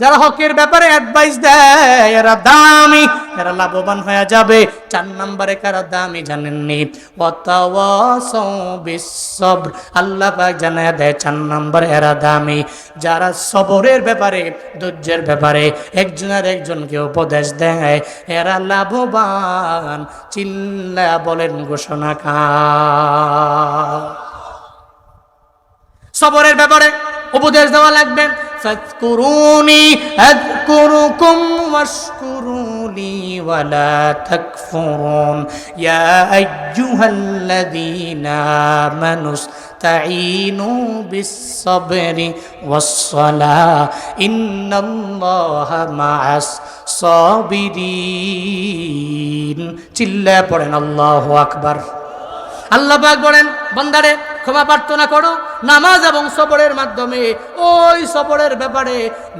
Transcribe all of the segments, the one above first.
যারা হকের ব্যাপারে অ্যাডভাইস দেয়, এরা দামি, এরা লাভবান হয়ে যাবে। চার নম্বরে কারা দামি জানেননি? বিসসবর। আল্লাহ জানায় দেয়, চার নম্বর এরা দামি। যারা সবরের ব্যাপারে, ধৈর্যের ব্যাপারে, একজনের একজনকে উপদেশ দেয়, এরা লাভবান। চিল্লা বলেন ঘোষণা কা সবরের ব্যাপারে উপদেশ দেওয়া লাগবে। ফাজকুরুনি আযকুরুকুম ওয়াশকুরুনি ওয়ালা তাকফুরুন ইয়া আইয়ুহাল্লাযীনা আমানু ইসতাঈনু বিস-সাবরি ওয়াস-সালাহ ইন্নাল্লাহা মা'আস সাবিরিন চিল্লা পড়েন আল্লাহু আকবার আল্লাহ পাক বলেন বান্দারে ক্ষমা প্রার্থনা করো। নামাজ এবং সবরের মাধ্যমে ওই সবরের ব্যাপারে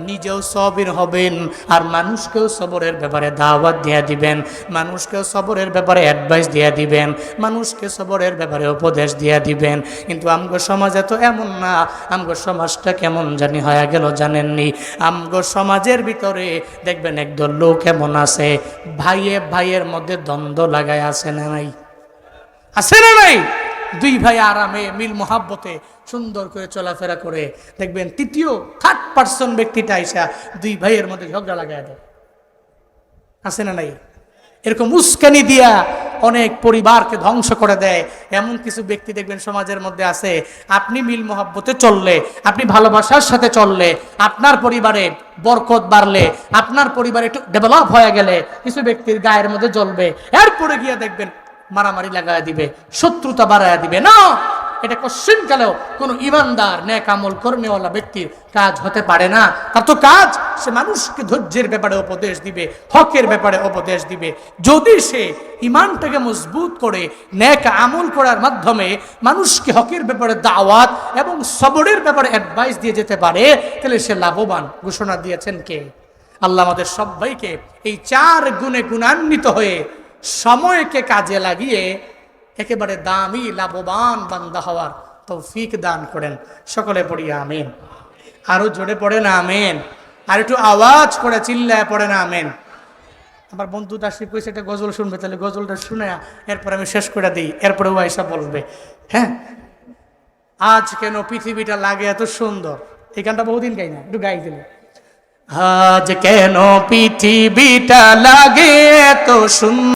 নিজেও সবির হবেন আর মানুষকেও সবরের ব্যাপারে দাওয়াত দিয়ে দিবেন, মানুষকেও সবরের ব্যাপারে অ্যাডভাইস দিয়ে দিবেন, মানুষকে সবরের ব্যাপারে উপদেশ দিয়ে দিবেন। কিন্তু আমগো সমাজে তো এমন না, আমগো সমাজটা কেমন জানি হয়ে গেল জানেননি। আমগো সমাজের ভিতরে দেখবেন একদল লোক এমন আছে, ভাইয়ে ভাইয়ের মধ্যে দ্বন্দ্ব লাগায় আছে না নাই? আছে না নাই? দুই ভাই আরামে মিল মোহাব্বতে সুন্দর করে চলাফেরা করে দেখবেন তৃতীয় থার্ড পার্সন ব্যক্তিটা আইসা দুই ভাইয়ের মধ্যে ঝগড়া লাগায় দেয়। আছে না নাই? এরকম উস্কানি দিয়া অনেক পরিবারকে ধ্বংস করে দেয়। এমন কিছু ব্যক্তি দেখবেন সমাজের মধ্যে আছে। আপনি মিল মোহাব্বতে চললে, আপনি ভালোবাসার সাথে চললে, আপনার পরিবারে বরকত বাড়লে, আপনার পরিবার একটু ডেভেলপ হয়ে গেলে কিছু ব্যক্তির গায়ের মধ্যে জ্বলবে। এরপরে গিয়ে দেখবেন মারামারি লাগায় দিবে, শত্রুতা বাড়ায় দিবে। না, এটা কোশ্চিন কালেও কোনো ইমানদার ন্যাক আমল কর্মীওয়ালা ব্যক্তির কাজ হতে পারে না। তার তো কাজ, সে মানুষকে ধৈর্যের ব্যাপারে উপদেশ দিবে, হকের ব্যাপারে উপদেশ দিবে। যদি সে ইমানটাকে মজবুত করে ন্যাক আমল করার মাধ্যমে মানুষকে হকের ব্যাপারে দাওয়াত এবং সবরের ব্যাপারে অ্যাডভাইস দিয়ে যেতে পারে, তাহলে সে লাভবান। ঘোষণা দিয়েছেন কে? আল্লাহ আমাদের সবাইকে এই চার গুণে গুণান্বিত হয়ে সময়কে কাজে লাগিয়ে একেবারে দামি, লাভবান বান্দা হওয়ার তৌফিক দান করেন। সকলে পড়ি আমেন। আরও জোরে পড়ে না আমেন। আর একটু আওয়াজ করে চিল্লায় পড়ে না আমেন। আমার বন্ধুটা দাসী কইছে, একটা গজল শুনবে। তাহলে গজলটা শুনে এরপর আমি শেষ করে দিই। এরপরে ও আইসা বলবে হ্যাঁ আজ কেন পৃথিবীটা লাগে এত সুন্দর? এই গানটা বহুদিন গাই না একটু গাই দিলে। আজ কেন পৃথিবীটা লাগে এত সুন্দর